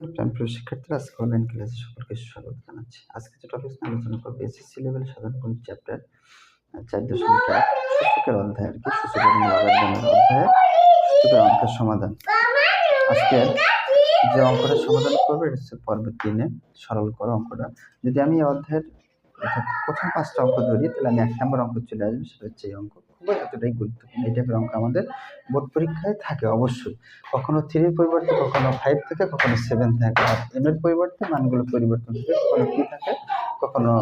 প্রিয় শিক্ষার্থীরা, আজকে অনলাইন ক্লাসে সকলকে স্বাগত জানাচ্ছি। আজকে যে টপিক নিয়ে আলোচনা করব এসএসসি লেভেল সাধারণ গণিত চ্যাপ্টার চার দশমিক এক অধ্যায় আর কি সূচকের লগারিদমের অধ্যায়ে অঙ্কের সমাধান। আজকে যে অঙ্কটা সমাধান করবে, এটা হচ্ছে পর্ব তিনে, সরল করো অঙ্কটা। যদি আমি এই অধ্যায়ের প্রথম পাঁচটা অঙ্ক ধরি, তাহলে আমি এক নম্বর অঙ্ক চলে আসবে, সেটা হচ্ছে এই অঙ্ক। খুবই এতটাই গুরুত্বপূর্ণ। এই টাইপের অঙ্ক আমাদের বোর্ড পরীক্ষায় থাকে অবশ্যই। কখনো থ্রির পরিবর্তে, কখনো ফাইভ থেকে, কখনো সেভেন থাকে। আর এম এর পরিবর্তে মানগুলো পরিবর্তন থাকে কখনো কি থাকে, কখনো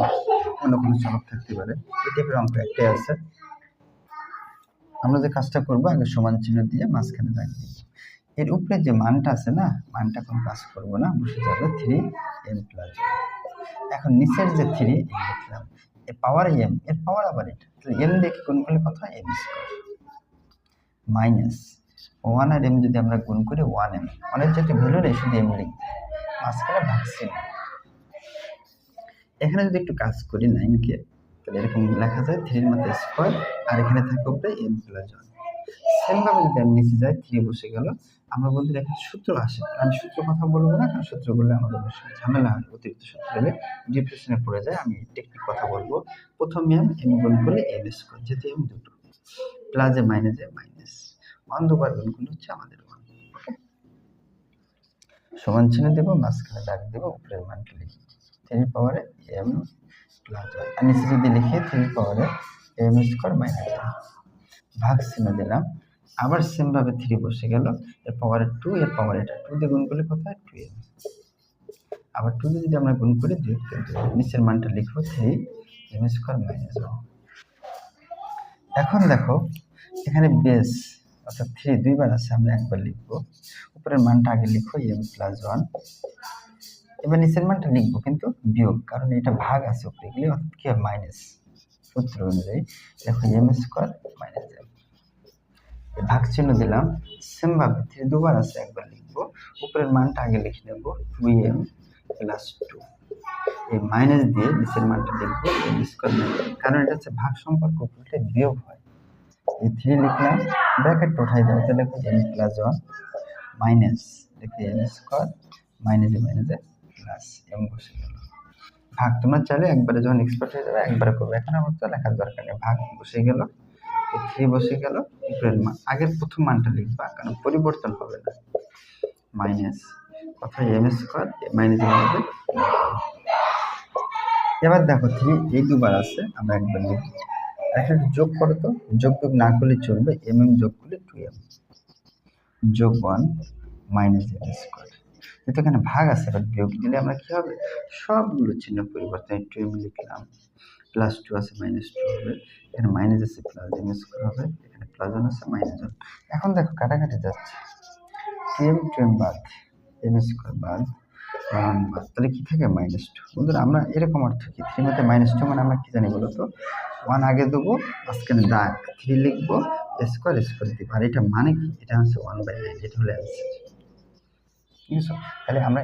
অন্য কোনো চমক থাকতে পারে। এই টাইপের অঙ্ক একটাই আছে। আমরা যে কাজটা করব, আগে সমান চিহ্ন দিয়ে মাঝখানে দিব এর উপরে যে মানটা আছে না, মানটা কোনো কাজ করব না বসে যাবে থ্রি এম প্লাস এখন নিচের যে থ্রি এম লিখলাম এর পাওয়ার এম এর পাওয়ার আবার এটা। এম দেখে গুণ করলে কত হয় এম স্কোয়ার মাইনাস ওয়ান আর এম যদি আমরা গুণ করি ওয়ান এম ওয়ানের যেটি ভ্যালু নেই, শুধু এম লিখতে মাঝখানে ভাগছি না এখানে যদি একটু কাজ করি নাইনকে তাহলে এরকম লেখা যায় থ্রির মধ্যে স্কোয়ার আর এখানে থাকে উপরে এম প্লাস ওয়ান সেমভাবে যদি আমি নিচে যাই থ্রি বসে গেল, আমরা বলতে এখানে সূত্র আসে। আমি সূত্র কথা বলব না, কারণ সূত্র বললে আমাদের ঝামেলা হয়, অতিরিক্ত সূত্র হলে। ডিপ্রেশনে পড়ে যায়, আমি টেকনিক কথা বলব। প্রথম এম এম গুণ করলে এম স্কোয়ার যেহেতু এম দুটো। প্লাসে মাইনাসে মাইনাস ওয়ান দুবার গুণ করলে হচ্ছে আমাদের ওয়ান সমান চিহ্ন দেবো, মাঝখানে দাগ দেবো, উপরের মানটা লিখি। থ্রি পাওয়ারে এম প্লাস ওয়ান আর নিচে যদি লিখি থ্রি পাওয়ারে এম স্কোয়ার মাইনাস ভাগ চিহ্ন দিলাম। আবার সেমভাবে থ্রি বসে গেল। এর পাওয়ার টু এর পাওয়ার এটা টু দিয়ে গুণ করলে কত হয়? টু এম আবার টু দিয়ে যদি আমরা গুণ করি, দুই নিচের মানটা লিখব থ্রি এম স্কোয়ার মাইনাস এখন দেখো, এখানে বেস অর্থাৎ থ্রি দুইবার আছে, আমরা একবার লিখব। উপরের মানটা আগে লিখো এম প্লাস ওয়ান এবার নিচের মানটা লিখব কিন্তু বিয়োগ, কারণ এটা ভাগ আছে উপরে গেলে, অর্থাৎ কি মাইনাস সূত্র অনুযায়ী। দেখো এম স্কোয়ার মাইনাস ভাগ চিহ্ন দিলাম সেমভাবে থ্রি দুবার আছে একবার লিখব, উপরের মানটা আগে লিখে নেব টু এম প্লাস টু এই মাইনাস দিয়ে নিচের মানটা লিখব স্কোয়ার কারণ এটা হচ্ছে ভাগ সম্পর্ক, উল্টে বিয়োগ হয়। এই থ্রি লিখলাম ব্র্যাকেট উঠাই দেবো তাহলে এম প্লাস ওয়ান মাইনাস লিখে এম স্কোয়ার মাইনাসে মাইনাসে প্লাস এম বসে গেল। ভাগ তোমরা চাইলে একবারে যখন এক্সপার্ট হয়ে যাবে, একবারে করবে। এখন আমার তো লেখার দরকার নেই, ভাগ বসে গেল। থ্রি বসে গেল উপরের মান আগের প্রথম মানটা লিখবা কারণ পরিবর্তন হবে না। মাইনাস কথা এম স্কোয়ার মাইনাস মাইনাসে এবার দেখো, থ্রি এই দুবার আছে, আমরা একবার লিখব একটা যোগ করো তো। যোগ যোগ না করলে চলবে। এম এম যোগ করলে টু এম। যোগ ওয়ান মাইনাস এম স্কোয়ার। যেহেতু এখানে ভাগ আছে এবার বিয়োগ দিলে আমরা কী হবে? সবগুলো চিহ্ন পরিবর্তন টু এম লিখলাম প্লাস টু আছে মাইনাস টু হবে, এখানে মাইনাস আছে প্লাস এম স্কোয়ার হবে, এখানে প্লাস ওয়ান আছে মাইনাস ওয়ান এখন দেখো কাটাকাটি যাচ্ছে। টু এম টু এম বাদ এম স্কোয়ার বাদ তাহলে কী থাকে? মাইনাস টু বন্ধুরা, আমরা এরকম অর্থ কি? থ্রি মধ্যে মাইনাস টু মানে আমরা কী জানি বলো তো? ওয়ান আগে দেবো, মাঝখানে দাগ থ্রি লিখব স্কোয়ার স্কোয়ার দিব। আর এটা মানে কি? এটা হচ্ছে ওয়ান বাই নাইন এটা হলো অ্যান্সার ঠিক আছে তাহলে আমরা